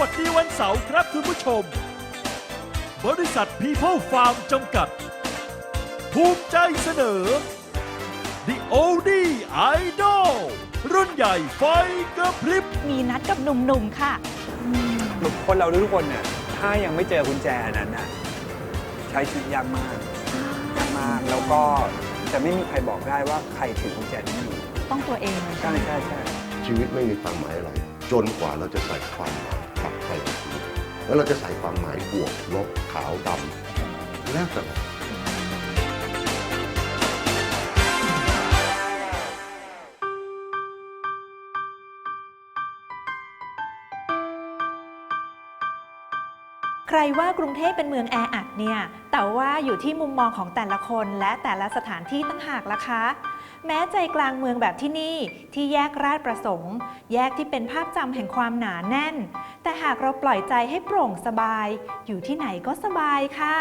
วัสดีวันเสาร์ครับคุณผู้ชม บริษัท People Farm จำกัด ภูมิใจเสนอ The Oldie Idol รุ่นใหญ่ไฟกระพริบ มีนัดกับหนุ่มๆ ค่ะ คนเราทุกคนเนี่ยถ้ายังไม่เจอกุญแจนั้นน่ะใช้ชีวิตยากมากยากมาก แล้วก็จะไม่มีใครบอกได้ว่าใครถือกุญแจนี้อยู่ต้องตัวเองใช่ใช่ใช่ชีวิตไม่มีความหมายอะไร จนกว่าเราจะใส่ความหมาย แล้วเราจะใส่ความหมายบวกลบขาวดำแล้วแต่ใครว่ากรุงเทพเป็นเมืองแออัดเนี่ย แต่ว่าอยู่ที่มุมมองของแต่ละคนและแต่ละสถานที่ตั้งหากละคะ แม้ใจกลางเมืองแบบที่นี่ที่แยกราชประสงค์ แยกที่เป็นภาพจำแห่งความหนาแน่น แต่หากเราปล่อยใจให้โปร่งสบาย อยู่ที่ไหนก็สบายค่ะ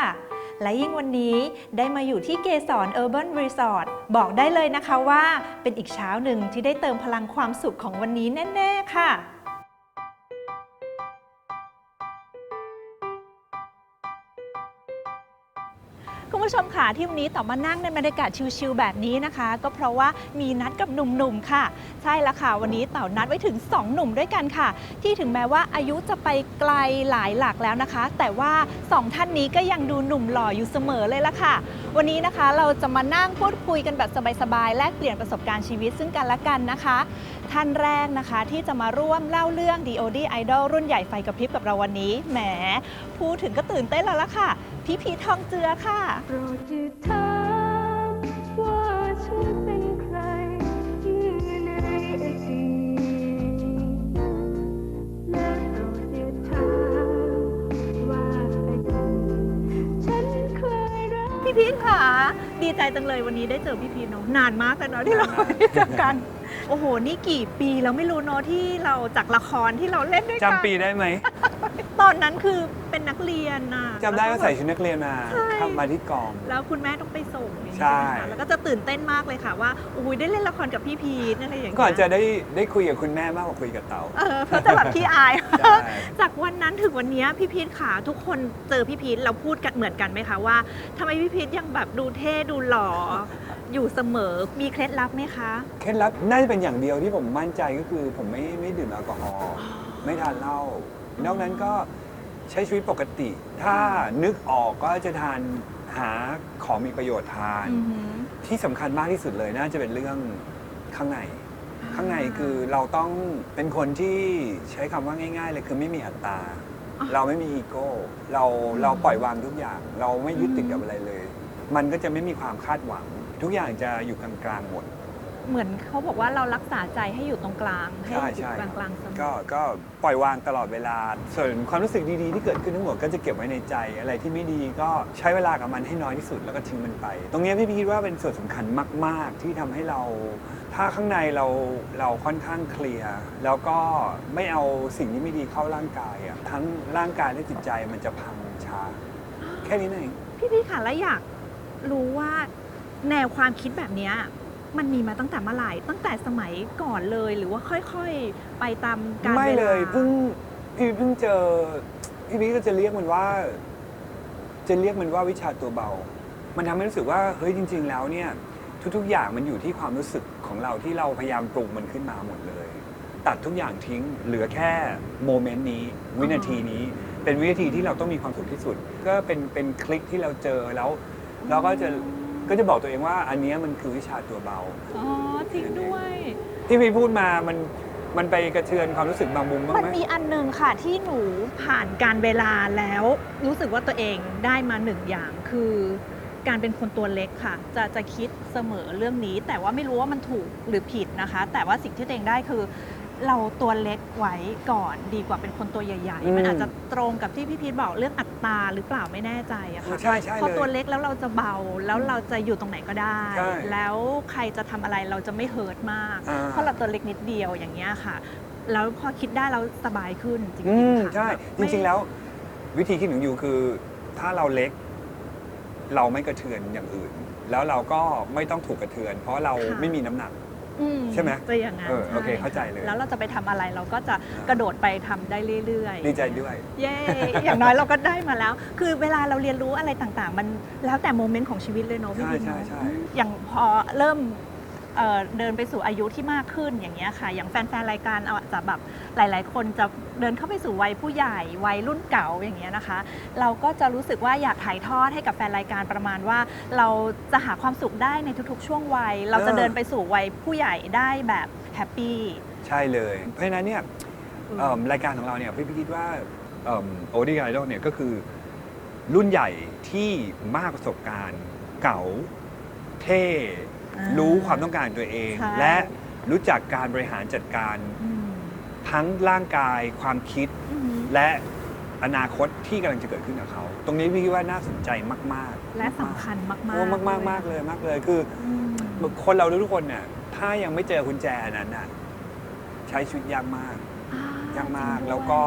และยิ่งวันนี้ได้มาอยู่ที่เกสร Urban Resort บอกได้เลยนะคะว่า เป็นอีกเช้าหนึ่งที่ได้เติมพลังความสุขของวันนี้แน่ ๆ ค่ะค ผู้ชมค่ะที่วันนี้ต่อมานั่งในบรรยากาศชิลๆแบบนี้นะคะ ก็เพราะว่ามีนัดกับหนุ่มๆค่ะ ใช่ละค่ะ วันนี้เต่านัดไว้ถึง 2 หนุ่มด้วยกันค่ะ ที่ถึงแม้ว่าอายุจะไปไกลหลายหลักแล้วนะคะ แต่ว่า 2 ท่านนี้ก็ยังดูหนุ่มหล่ออยู่เสมอเลยละค่ะ วันนี้นะคะเราจะมานั่งพูดคุยกันแบบสบายๆแลกเปลี่ยนประสบการณ์ชีวิตซึ่งกันและกันนะคะ ท่านแรกนะคะที่จะมาร่วมเล่าเรื่อง DOD Idol รุ่นใหญ่ไฟกระพริบกับเราวันนี้แหมพูดถึงก็ตื่นเต้นแล้วละค่ะพี่พีททองเจือค่ะดอย่าถามว่าฉันเป็นใครที่ในอดีตและโปรดอย่าถามว่าอดีตฉันเคยรัก พี่พีทค่ะ ดีใจจังเลยวันนี้ได้เจอพี่พีทเนาะนานมากเลยเนาะที่เราไม่ได้เจอกัน โอ้โห นี่กี่ปีแล้วไม่รู้เนาะที่เราจากละครที่เราเล่นด้วยกัน จำปีได้ไหม ตอนนั้นคือเป็นนักเรียนน่ะจำได้ว่าใส่ชุดนักเรียนมาใช่ทำมาที่กอง แล้วคุณแม่ต้องไปส่งอย่างนี้ใช่ ไหมคะแล้วก็จะตื่นเต้นมากเลยค่ะว่าโอ้ยได้เล่นละครกับพี่พีทอะไรอย่างเงี้ยก่อนจะได้ได้คุยกับคุณแม่มากกว่าคุยกับเต๋าเออเพราะจะแบบขี้อาย ใช่จากวันนั้นถึงวันนี้พี่พีทขาทุกคนเจอพี่พีทเราพูดกันเหมือนกันไหมคะว่าทำไมพี่พีทยังแบบดูเท่ดูหล่อ อยู่เสมอมีเคล็ดลับไหมคะ เคล็ดลับน่าจะเป็นอย่างเดียวที่ผมมั่นใจก็คือผมไม่ไม่ดื่มแอลกอฮอล์ไม่ทานเหล้า นอกนั้นก็ใช้ชีวิตปกติ ถ้านึกออกก็จะทานหาของมีประโยชน์ทาน อือหือ ที่สำคัญมากที่สุดเลยน่าจะเป็นเรื่องข้างใน ข้างในคือเราต้องเป็นคนที่ใช้คำว่าง่าย ๆ เลยคือไม่มีอัตตา อะเราไม่มีอีโก้เราเราปล่อยวางทุกอย่าง เราไม่ยึดติดกับอะไรเลย มันก็จะไม่มีความคาดหวัง ทุกอย่างจะอยู่กลางๆหมด เหมือนเขาบอกว่าเรารักษาใจให้อยู่ตรงกลางให้ใช่อยู่ใช่กลางกลางๆเสมอก็ก็ปล่อยวางตลอดเวลา ส่วนความรู้สึกดีๆ ที่เกิดขึ้นทั้งหมดก็จะเก็บไว้ในใจ อะไรที่ไม่ดีก็ใช้เวลากับมันให้น้อยที่สุดแล้วก็ทิ้งมันไป ตรงนี้พี่พี่คิดว่าเป็นส่วนสำคัญมาก ๆ ที่ทำให้เรา ถ้าข้างในเราเราค่อนข้างเคลียร์แล้วก็ไม่เอาสิ่งที่ไม่ดีเข้าร่างกายอะทั้งร่างกายและจิตใจมันจะพังช้าแค่นี้เอง พี่พี่ค่ะแล้วอยากรู้ว่าแนวความคิดแบบเนี้ย มันมีมาตั้งแต่เมื่อไหร่ตั้งแต่สมัยก่อนเลยหรือว่าค่อยๆ ไปตามการไม่เลยเพิ่งพี่เพิ่งเจอพี่บิ๊กก็จะเรียกมันว่า จะเรียกมันว่าวิชาตัวเบา มันทำให้รู้สึกว่าเฮ้ยจริง ๆ แล้วเนี่ย ทุกๆ อย่างมันอยู่ที่ความรู้สึกของเราที่เราพยายามปรุงมันขึ้นมาหมดเลย ตัดทุกอย่างทิ้งเหลือแค่โมเมนต์นี้ วินาทีนี้ เป็นวินาทีที่เราต้องมีความสุขที่สุด ก็เป็นเป็นคลิกที่เราเจอแล้วเราก็จะ ก็จะบอกตัวเองว่าอันเนี้ยมันคือวิชาตัวเบา อ๋อจริงด้วย ที่พี่พูดมามันมันไปกระเทือนความรู้สึกบางมุมบ้างมันไหมมีอันหนึ่งค่ะที่หนูผ่านการเวลาแล้ว รู้สึกว่าตัวเองได้มาหนึ่งอย่างคือ การเป็นคนตัวเล็กค่ะ จะจะคิดเสมอเรื่องนี้ แต่ว่าไม่รู้ว่ามันถูกหรือผิดนะคะ แต่ว่าสิ่งที่ตัวเองได้คือ เราตัวเล็กไว้ก่อนดีกว่าเป็นคนตัวใหญ่ อืมๆ มันอาจจะตรงกับที่พี่พีทบอกเรื่องอัตราหรือเปล่าไม่แน่ใจอะค่ะใช่ใช่พอเลย ตัวเล็กแล้วเราจะเบาแล้วเราจะอยู่ตรงไหนก็ได้ ใช่แล้วใครจะทำอะไรเราจะไม่เฮิร์ตมาก อ่า เพราะเราตัวเล็กนิดเดียวอย่างเงี้ยค่ะ แล้วพอคิดได้เราสบายขึ้นจริอืงมๆค่ะใช่แบบจไม่ริง ๆ แล้ว วิธีคิดของยูคือ ถ้าเราเล็ก เราไม่กระเทือนอย่างอื่น แล้วเราก็ไม่ต้องถูกกระเทือน เพราะเราไม่มีน้ำหนัก อืมใช่ไหมจะอย่างนั้นเออโอเคใช่เข้าใจเลย แล้วเราจะไปทำอะไรเราก็จะกระโดดไปทำได้เรื่อยๆ ดีใจด้วย เย้อย่างน้อยเราก็ได้มาแล้ว คือเวลาเราเรียนรู้อะไรต่างๆ มันแล้วแต่โมเมนต์ของชีวิตเลยเนาะพี่ใช่บิ๊กใช่เนาะใช่ อย่างพอเริ่ม เอ่อเดินไปสู่อายุที่มากขึ้นอย่างเงี้ยค่ะ อย่างแฟนๆรายการอาจจะแบบหลาย ๆ คนจะเดินเข้าไปสู่วัยผู้ใหญ่วัยรุ่นเก่าอย่างเงี้ยนะคะ เราก็จะรู้สึกว่าอยากถ่ายทอดให้กับแฟนรายการประมาณว่า เราจะหาความสุขได้ในทุกๆ ช่วงวัย เราจะเดินไปสู่วัยผู้ใหญ่ได้แบบแฮปปี้ใช่เลย เพราะฉะนั้นเนี่ยอืมเอิ่มรายการของเราเนี่ยพี่พี่คิดว่าโอดีไอดอลเนี่ยก็คือรุ่นใหญ่ที่มากประสบการณ์เก๋าเท่อ่า รู้ความต้องการของตัวเอง ใช่ และรู้จักการบริหารจัดการอืมทั้งร่างกายความคิด อืมและอนาคตที่กำลังจะเกิดขึ้นกับเขา ตรงนี้พี่คิดว่าน่าสนใจมากๆและสำคัญมากๆโอ้มากมากมากๆเลยมากเลยคือ อืมคนเราทุกคนเนี่ยถ้ายังไม่เจอกุญแจอันนั้นน่ะใช้ชีวิตยากมากอ่ายากมากจริงด้วยแล้วก็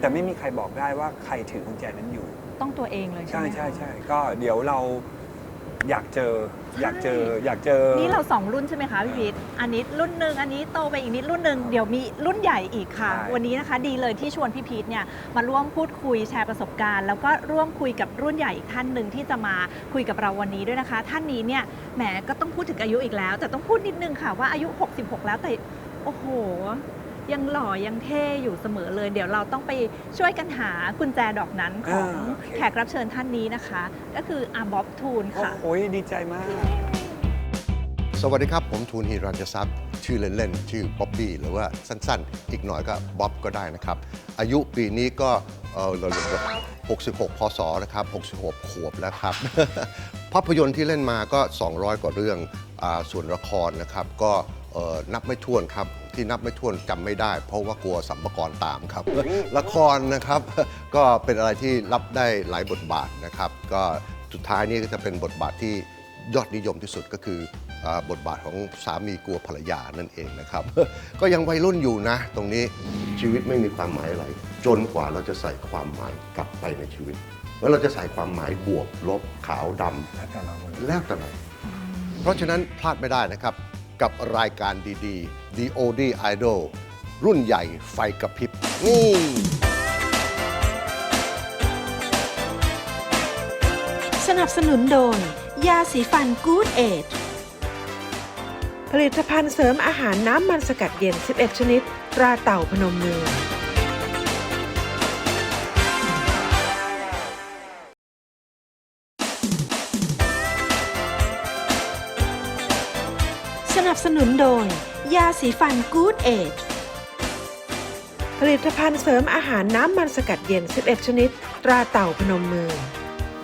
แต่ไม่มีใครบอกได้ว่าใครถือกุญแจนั้นอยู่ ต้องตัวเองเลยใช่ใช่ไหมใช่ใช่ก็เดี๋ยวเรา อยากเจอ อยากเจอ อยากเจอ นี่เราสองรุ่นใช่ไหมคะพี่พีทอันนี้รุ่นหนึ่งอันนี้โตไปอีกนิดรุ่นหนึ่งเดี๋ยวมีรุ่นใหญ่อีกค่ะ ใช่ วันนี้นะคะดีเลยที่ชวนพี่พีทเนี่ยมาร่วมพูดคุยแชร์ประสบการณ์ แล้วก็ร่วมคุยกับรุ่นใหญ่อีกท่านหนึ่งที่จะมาคุยกับเราวันนี้ด้วยนะคะ ท่านนี้เนี่ยแหมก็ต้องพูดถึงอายุอีกแล้ว แต่ต้องพูดนิดนึงค่ะว่าอายุ 66 แล้วแต่โอ้โห ยังหล่อยังเท่อยู่เสมอเลย เดี๋ยวเราต้องไปช่วยกันหากุญแจดอกนั้นของอ่าโอเค แขกรับเชิญท่านนี้นะคะ ก็คืออาบ๊อบทูนโอ้ค่ะโหดีใจมาก สวัสดีครับ ผมทูนฮีรัญทรัพย์ ชื่อเล่นๆ ชื่อบ๊อบบี้หรือว่าสั้นๆ อีกหน่อยก็บ๊อบก็ได้นะครับ อายุปีนี้ก็เออเรา66 พศนะครับ 66 ขวบแล้วครับ ภาพยนตร์ที่เล่นมาก็ 200 กว่าเรื่องอาส่วนละครนะครับ ก็เอ่อนับไม่ถ้วนครับ ที่นับไม่ถ้วนจำไม่ได้ เพราะว่ากลัวสัมภากรตามครับ ละครนะครับ ก็เป็นอะไรที่รับได้หลายบทบาทนะครับ ก็สุดท้ายนี่ก็จะเป็นบทบาทที่ยอดนิยมที่สุดก็คืออาบทบาทของสามีกลัวภรรยานั่นเองนะครับ ก็ยังวัยรุ่นอยู่นะ ตรงนี้ชีวิตไม่มีความหมายอะไร จนกว่าเราจะใส่ความหมายกลับไปในชีวิตแล้วเราจะใส่ความหมายบวกลบขาวดำ แล้วแต่เราหมดเลยแล้วแต่ไหนเพราะฉะนั้นพลาดไม่ได้นะครับ กับรายการดีๆ The OD Idol รุ่นใหญ่ไฟกระพริบนี่สนับสนุนโดยยาสีฟันกู๊ดเอจผลิตภัณฑ์เสริมอาหารน้ำมันสกัดเย็น 11 ชนิด ตราเต่าพนมมือ สนับสนุนโดย ยาสีฟันกู๊ดเอจผลิตภัณฑ์เสริมอาหารน้ำมันสกัดเย็น 11 ชนิด ตราเต่าพนมมือ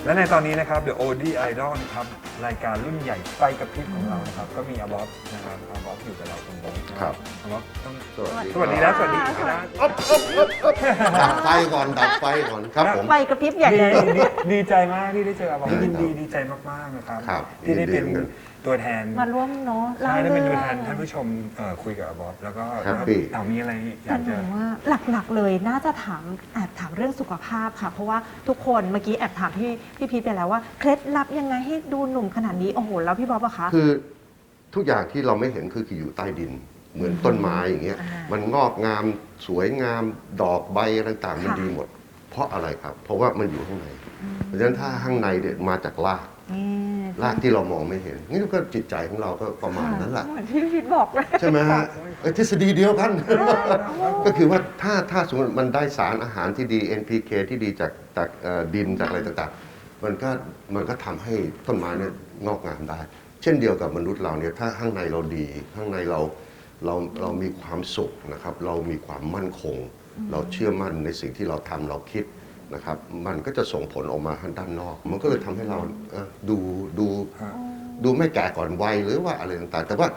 และในตอนนี้นะครับ The OD Idol นะครับรายการรุ่นใหญ่ไฟกระพริบของเรานะครับ ก็มีอาบ๊อบนะครับอาบ๊อบอยู่กับเราตรงนี้นะครับ อาบ๊อบต้องสวัสดีสวัสดีนะสวัสดีครับดับไฟก่อนดับไฟก่อนครับผม ไฟกระพริบใหญ่ดีเลย ดีดีใจมากที่ได้เจออาบ๊อบได้ยินดีครับดีใจมากๆนะครับ ครับที่ได้เป็นยินดีเหมือนกัน ตัวแทนมาร่วมเนาะใช่ได้เล่าเป็นตัวเรื่แทอนงท่านผู้ชมเอ่อคุยกับอาบ๊อบแล้วก็ Happy เต่ามีอะไรอแต่ยากหนูจะว่าหลักๆเลยน่าจะถามแอบถามเรื่องสุขภาพค่ะ เพราะว่าทุกคนเมื่อกี้แอบถามพี่พี่พีทไปแล้วว่าเคล็ดลับยังไงให้ดูหนุ่มขนาดนี้โอ้โหแล้วพี่บ๊อบอะคะ คือทุกอย่างที่เราไม่เห็นคืออยู่ใต้ดิน เหมือนต้นไม้อย่างเงี้ย อ่ามัมันงอกงามสวยงามดอกใบอะไรต่างๆมันค่ะ ดีหมด เพราะอะไรครับ เพราะว่ามันอยู่ข้างใน เพราะฉะนั้นถ้าข้างในเนี่ยมาจากรากนี่ รากที่เรามองไม่เห็นนี่ก็จิตใจของเราก็ประมาณนั้นแหละเหมือนที่พี่พีทบอกเลยใช่ไหมฮะเอ้ยทฤษฎีเดียวกัน ก็คือว่าถ้าถ้าสมมติมันได้สารอาหารที่ดี NPK ที่ดีจากจากเอ่อดินจากอะไรต่างๆ มันก็มันก็ทำให้ต้นไม้เนี่ยงอกงามได้ เช่นเดียวกับมนุษย์เราเนี่ยถ้าข้างในเราดี ข้างในเราเราเรามีความสุขนะครับ เรามีความมั่นคง เราเชื่อมั่นในสิ่งที่เราทำเราคิด นะครับมันก็จะส่งผลออกมาทางด้านนอก มันก็เลยทำให้เราเอ่อดูดูฮะดูไม่แก่ก่อนวัยหรือว่าอะไรต่างๆ แต่ว่า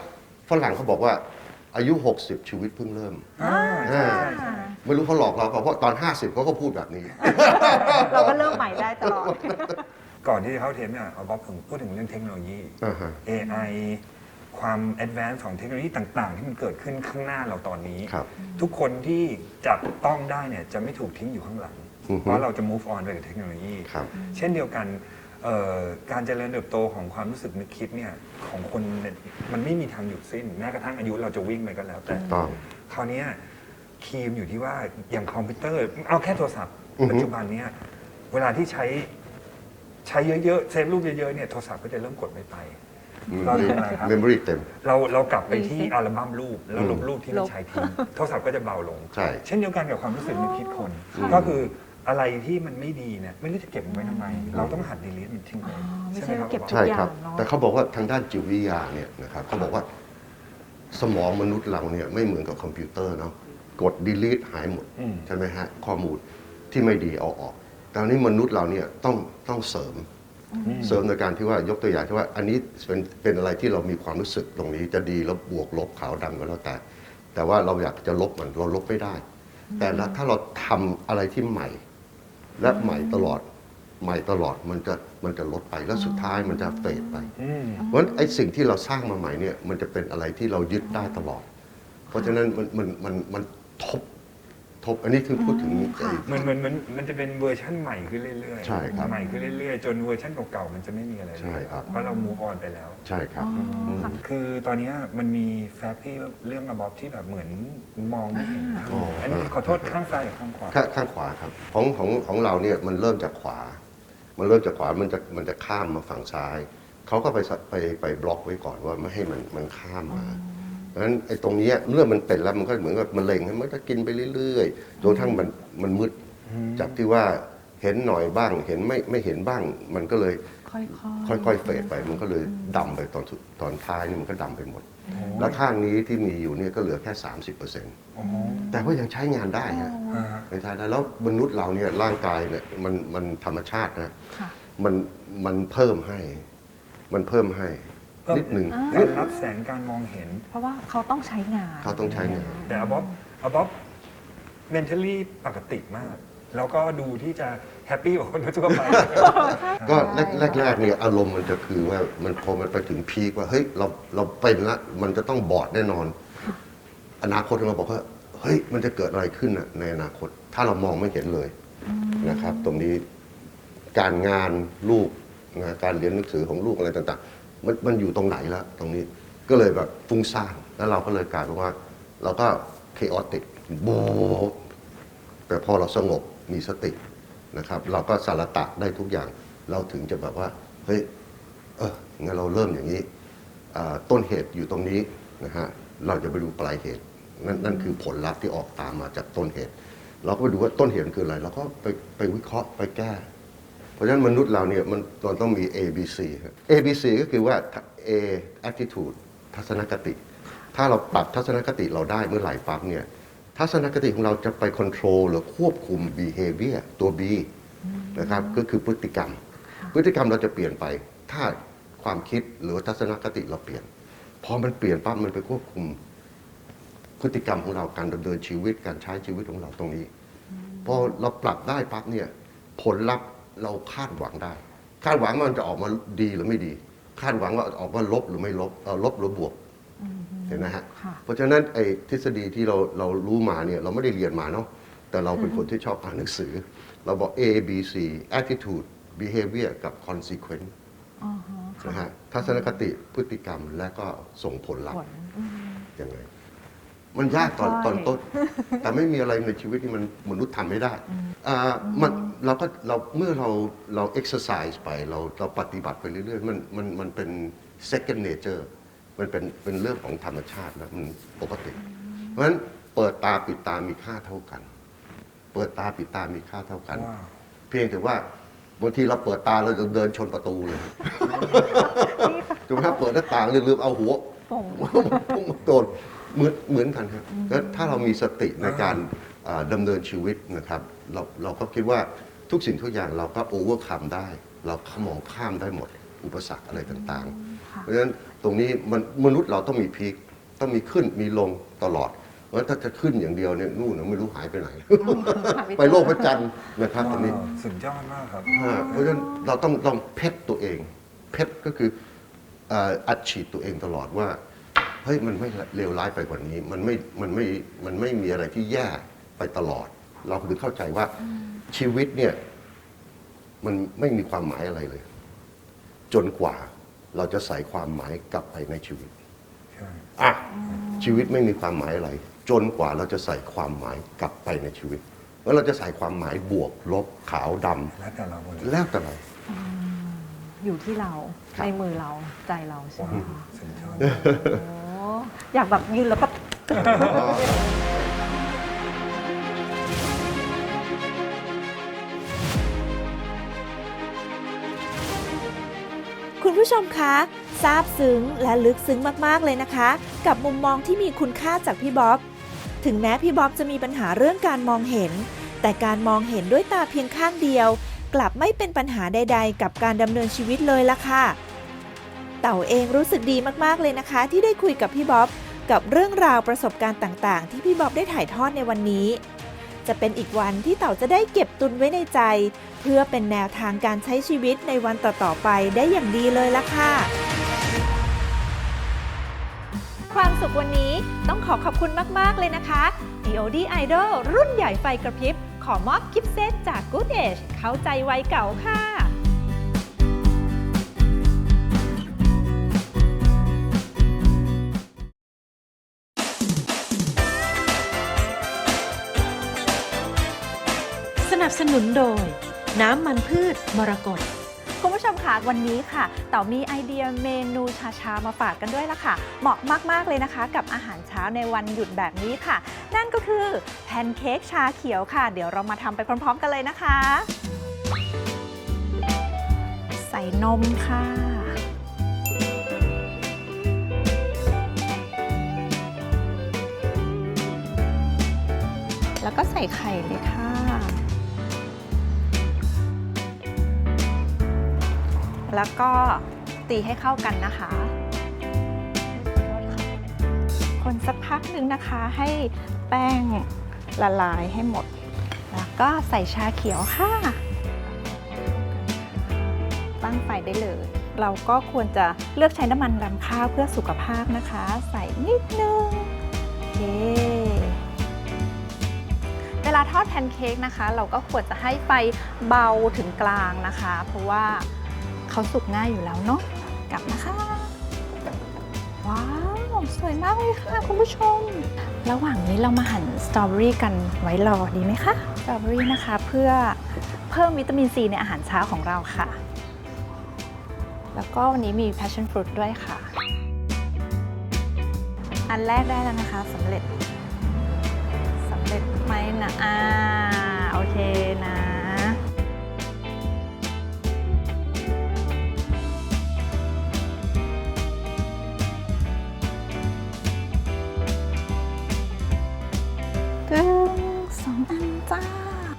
ฝรั่งเขาบอกว่าอายุ 60 ชีวิตเพิ่งเริ่ม อ่าใช่ใช่ใช่ไม่รู้เขาหลอกเราเปล่าเพราะตอน 50เขาก็พูดแบบนี้ เราก็เริ่มใหม่ได้ตลอด ก่อนที่จะเข้าเทปเนี่ยอาบ๊อบถึงพูดถึงเรื่องเทคโนโลยี อ่าฮะ AI ความแอด a n c e ของเทคโนโลยีต่างๆ ที่มันเกิดขึ้นข้างหน้าเราตอนนี้ ครับ ทุกคนที่จับต้องได้เนี่ยจะไม่ถูกทิ้งอยู่ข้างหลังอือฮึ เพราะเราจะ move on ไปกับเทคโนโลยีครับ เช่นเดียวกันเอ่อการเจริญเติบโตของความรู้สึกนึกคิดเนี่ยของคนเนี่ยมันไม่มีทางหยุดสิ้นแม้กระทั่งอายุเราจะวิ่งไปก็แล้วแต่ ต้อง คราวเนี้ยคีมอยู่ที่ว่าอย่างคอมพิวเตอร์ เอาแค่โทรศัพท์อือฮึปัจจุบันเนี้ยเวลาที่ใช้ใช้เยอะๆเซฟรูปเยอะๆเนี่ยโทรศัพท์ก็จะเริ่มกดไม่ไป เราทำอะไรครับ เมมโมรีเต็ม เราเรากลับไปที่ Reset อัลบั้มรูปแล้วลบอืมรูปที่ไม่ใช้ทิ้งโทรศัพท์ก็จะเบาลง ใช่ เช่นเดียวกันกับความรู้สึกนึกคิดคน ก็คือ อะไรที่มันไม่ดีเนี่ยไม่รู้จะเก็บมันไว้ทำไม เราต้องหัดดีลีทมันทิ้งไปอ๋อไม่ใช่ใช่ไหมครับเก็บบอสทุกใช่อย่าครับงเนาะแต่เขาบอกว่าทางด้านจิตวิทยาเนี่ยนะครับเขาบอกว่าสมองมนุษย์เราเนี่ยไม่เหมือนกับคอมพิวเตอร์เนาะกด delete หายหมด อืม ใช่ไหมฮะ ข้อมูลที่ไม่ดีเอาออก แต่อันนี้มนุษย์เราเนี่ยต้องต้องเสริมเสริมในการที่ว่ายกตัวอย่างที่ว่า อันนี้เป็นเป็นอะไรที่เรามีความรู้สึกตรงนี้จะดีแล้วบวกลบขาวดำก็แล้วแต่ แต่ว่าเราอยากจะลบมันเราลบไม่ได้ แต่ละถ้าเราทำอะไรที่ใหม่ และใหม่ตลอดใหม่ตลอดมันจะมันจะลดไปแล้วสุดท้ายมันจะเฟดไปอืมเพราะฉะนั้นไอ้สิ่งที่เราสร้างมาใหม่เนี่ยมันจะเป็นอะไรที่เรายึดได้ตลอด เพราะฉะนั้นมันมันมันมันทบ ทบอันนี้คือพูดถึงไอ้มันมันมันมันจะเป็นเวอร์ชั่นใหม่ขึ้นเรื่อยๆใช่ครับใหม่ขึ้นเรื่อยๆ จนเวอร์ชันเก่าๆมันจะไม่มีอะไรเลยใช่ครับ เพราะเรา move on ไปแล้ว ใช่ครับ อ๋อค่ะ คือตอนเนี้ยมันมีแฟกต์ที่เรื่องอบอบที่แบบเหมือนมองไม่เห็นอ๋ออั อันนี้ขอโทษข้างซ้ายกับข้างขวา ข้างข้างขวาครับของของของเราเนี่ยมันเริ่มจากขวา มันเริ่มจากขวามันจะมันจะข้ามมาฝั่งซ้าย เขาก็ไปสไปไปบล็อกไว้ก่อนว่าไม่ให้มันมันข้ามมา เพราะฉะนั้นไอ้ตรงเนี้ยเมื่อมันเป็นแล้วมันก็เหมือนกับมะเร็งมันก็กินไปเรื่อยๆจนกระทั่งมันมันมืดจากที่ว่าเห็นหน่อยบ้าง เห็นไม่ไม่เห็นบ้าง มันก็เลยค่อยๆค่อยๆเฟดไป มันก็เลยดำไปตอนสุดตอนท้ายนี่มันก็ดำไปหมด แล้วข้างนี้ที่มีอยู่เนี่ยก็เหลือแค่ 30%อ๋อแต่ว่ายังใช้งานได้ฮะ อ่าไม่ใช่ได้แล้วมนุษย์เราเนี่ยร่างกายเนี่ยมันมันธรรมชาตินะค่ะ มันมันเพิ่มให้ มันเพิ่มให้ นิดหนึ่ง การรับแสงการมองเห็น เพราะว่าเขาต้องใช้งานเขาต้องใช้งาน แต่อบอบอบอบ mentally ปกติมาก แล้วก็ดูที่จะแฮปปี้กว่าคนทั่วไป ก็แรกแรกแรกเนี่ยอารมณ์มันจะคือว่ามันพอมันไปถึงพีคว่าเฮ้ยเราเราเป็นละมันจะต้องบอดแน่นอน อนาคตเราบอกว่าเฮ้ยมันจะเกิดอะไรขึ้นน่ะในอนาคต ถ้าเรามองไม่เห็นเลยนะครับ ตรงนี้การงานลูกนะการเรียนหนังสือของลูกอะไรต่างๆ มันมันอยู่ตรงไหนแล้วตรงนี้ก็เลยแบบฟุ้งซ่านแล้วเราก็เลยกลายเป็นว่า เราก็เคออติกโบแต่พอเราสงบมีสตินะครับ เราก็สารตะได้ทุกอย่าง เราถึงจะแบบว่าเฮ้ยเอองั้นเราเริ่มอย่างนี้ต้นเหตุอยู่ตรงนี้นะฮะเราจะไปดูปลายเหตุนั่นนั่นคือผลลัพธ์ที่ออกตามมาจากต้นเหตุ เราก็ไปดูว่าต้นเหตุมันคืออะไรเราก็ไปไปวิเคราะห์ไปแก้ เพราะฉะนั้นมนุษย์เราเนี่ยมันมันต้องมี A B C ครับ A B C ก็คือว่า A attitude ทัศนคติ ถ้าเราปรับทัศนคติเราได้เมื่อไหร่ปั๊บเนี่ยทัศนคติของเราจะไป control หรือควบคุม behavior ตัว B นะครับก็คือพฤติกรรม พฤติกรรมเราจะเปลี่ยนไป ถ้าความคิดหรือทัศนคติเราเปลี่ยนพอมันเปลี่ยนปั๊บมันไปควบคุมพฤติกรรมของเราการดำเนินชีวิตการใช้ชีวิตของเราตรงนี้พอเราปรับได้ปั๊บเนี่ยผลลัพธ์ เราคาดหวังได้ คาดหวังว่ามันจะออกมาดีหรือไม่ดี คาดหวังว่าออกมาลบหรือไม่ลบเอ่อลบหรือบวกเห็นไหมฮะค่ะ เพราะฉะนั้นไอ้ทฤษฎีที่เราเรารู้มาเนี่ยเราไม่ได้เรียนมาเนาะแต่เราเป็นคนที่ชอบอ่านหนังสือ เราบอก A B C attitude behavior กับ consequence อ๋อฮะนะฮะทัศนคติพฤติกรรมและก็ส่งผลลัพผธ์ลอืมยังไง มันยากตอนค่อยๆตอนต้น แต่ไม่มีอะไรในชีวิตที่มันมนุษย์ทำไม่ได้อ่ามันเราก็เราเมื่อเราเรา exercise ไปเราเราปฏิบัติไปเรื่อยๆ มันมันมันเป็น second nature มันเป็นเป็นเรื่องของธรรมชาตินะมันปกติ เพราะฉะนั้นเปิดตาปิดตามีค่าเท่ากัน เปิดตาปิดตามีค่าเท่ากัน ว้าว เพียงแต่ว่าบางทีเราเปิดตาเราจะเดินชนประตูเลยถูกไหมครับเปิดหน้าต่างลืมๆเอาหัวส่ง พุ่งโดน เหมือนเหมือนกันครับแล้วถ้าเรามีสติในการอ่าดำเนินชีวิตนะครับ เราเราก็คิดว่าทุกสิ่งทุกอย่างเราก็โอเวอร์คัมได้ เราขมองข้ามได้หมด อุปสรรคอะไรต่างๆ เพราะฉะนั้นตรงนี้มันมนุษย์เราต้องมีพีคต้องมีขึ้นมีลงตลอดเพราะฉะนั้นถ้าจะขึ้นอย่างเดียวเนี่ยนู่นนะไม่รู้หายไปไหน ไปโลกพระจันทร์นะครับตรงนี้ว้าวสุดยอดมากครับอ่าเพราะฉะนั้นเราต้องต้องเพชรตัวเอง เพชรก็คือเอ่ออัดฉีดตัวเองตลอดว่าเฮ้ยมันไม่เลวร้ายไปกว่านี้ มันไม่มันไม่มันไม่มีอะไรที่แย่ไปตลอด เราถึงเข้าใจว่าชีวิตเนี่ย มันไม่มีความหมายอะไรเลย จนกว่าเราจะใส่ความหมายกลับไปในชีวิตใช่อะชีวิตไม่มีความหมายอะไร จนกว่าเราจะใส่ความหมายกลับไปในชีวิตแล้วเราจะใส่ความหมายบวกลบขาวดำแล้วแต่เราหมดเลยแล้วแต่เราอยู่ที่เราครับในมือเราใจเราใช่ไหมคะสุดย อยากแบบยืนแล้วก็ คุณผู้ชมคะซาบซึ้งและลึกซึ้งมากๆเลยนะคะ กับมุมมองที่มีคุณค่าจากพี่บ๊อบ ถึงแม้พี่บ๊อบจะมีปัญหาเรื่องการมองเห็น แต่การมองเห็นด้วยตาเพียงข้างเดียว กลับไม่เป็นปัญหาใด ๆ กับการดำเนินชีวิตเลยล่ะค่ะ เต่าเองรู้สึกดีมากๆเลยนะคะ ที่ได้คุยกับพี่บ๊อบกับเรื่องราวประสบการณ์ต่างๆ ที่พี่บ๊อบได้ถ่ายทอดในวันนี้ จะเป็นอีกวันที่เต่าจะได้เก็บตุนไว้ในใจ เพื่อเป็นแนวทางการใช้ชีวิตในวันต่อๆไปได้อย่างดีเลยล่ะค่ะ ความสุขวันนี้ต้องขอขอบคุณมากๆเลยนะคะ DOD Idol รุ่นใหญ่ไฟกระพริบ ขอมอบกิฟต์เซตจาก Good Age เข้าใจวัยเก่าค่ะ สนุนโดย น้ำมันพืชมรกตคุณผู้ชมค่ะวันนี้ค่ะเต่ามีไอเดียเมนูชาชามาฝากกันด้วยละค่ะ เหมาะมาก ๆ เลยนะคะ กับอาหารเช้าในวันหยุดแบบนี้ค่ะ นั่นก็คือแพนเค้กชาเขียวค่ะ เดี๋ยวเรามาทำไปพร้อม ๆ กันเลยนะคะ ใส่นมค่ะ แล้วก็ใส่ไข่เลยค่ะ แล้วก็ตีให้เข้ากันนะคะ คนสักพักหนึ่งนะคะให้แป้งละลายให้หมด แล้วก็ใส่ชาเขียวค่ะ ตั้งไฟได้เลย เราก็ควรจะเลือกใช้น้ำมันรำข้าวเพื่อสุขภาพนะคะ ใส่นิดนึงโอเคเวลาทอดแพนเค้กนะคะ เราก็ควรจะให้ไฟเบาถึงกลางนะคะ เพราะว่า เขาสุกง่ายอยู่แล้วเนาะกลับนะคะ ว้าว สวยมากเลยค่ะคุณผู้ชม ระหว่างนี้เรามาหั่นสตรอเบอรี่กันไว้รอดีไหมคะสตรอเบอรี่นะคะเพื่อเพิ่มวิตามินซีในอาหารเช้าของเราค่ะ แล้วก็วันนี้มี passion fruit ด้วยค่ะ อันแรกได้แล้วนะคะสำเร็จสำเร็จไหมนะอ่าโอเค ตึ้งสองอันจ้า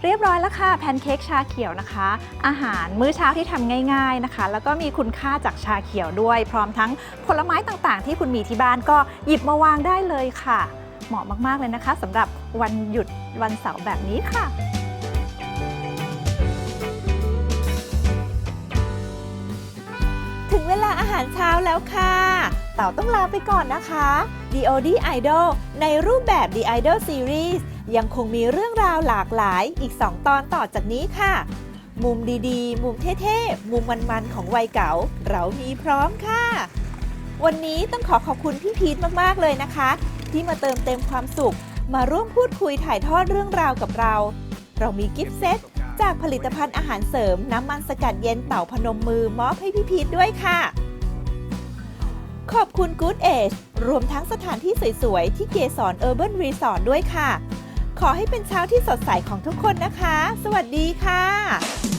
เรียบร้อยแล้วค่ะแพนเค้กชาเขียวนะคะ อาหารมื้อเช้าที่ทำง่าย ๆนะคะ แล้วก็มีคุณค่าจากชาเขียวด้วย พร้อมทั้งผลไม้ต่างๆ ที่คุณมีที่บ้านก็หยิบมาวางได้เลยค่ะ เหมาะมากๆเลยนะคะสำหรับวันหยุดวันเสาร์แบบนี้ค่ะ ถึงเวลาอาหารเช้าแล้วค่ะ เต่าต้องลาไปก่อนนะคะ DOD Idol ในรูปแบบ The Idol Series ยังคงมีเรื่องราวหลากหลายอีก 2 ตอนต่อจากนี้ค่ะ มุมดีๆ มุมเท่ๆ มุมมันๆ ของวัยเก่า เรามีพร้อมค่ะ วันนี้ต้องขอขอบคุณพี่พีทมากๆเลยนะคะ ที่มาเติมเต็มความสุข มาร่วมพูดคุยถ่ายทอดเรื่องราวกับเรา เรามีกิฟต์เซต จากผลิตภัณฑ์อาหารเสริมน้ำมันสกัดเย็นเต่าพนมมือมอบให้พี่พีทด้วยค่ะ ขอบคุณ Good Age รวมทั้งสถานที่สวยๆ ที่เกสร Urban Resort ด้วยค่ะ ขอให้เป็นเช้าที่สดใสของทุกคนนะคะ สวัสดีค่ะ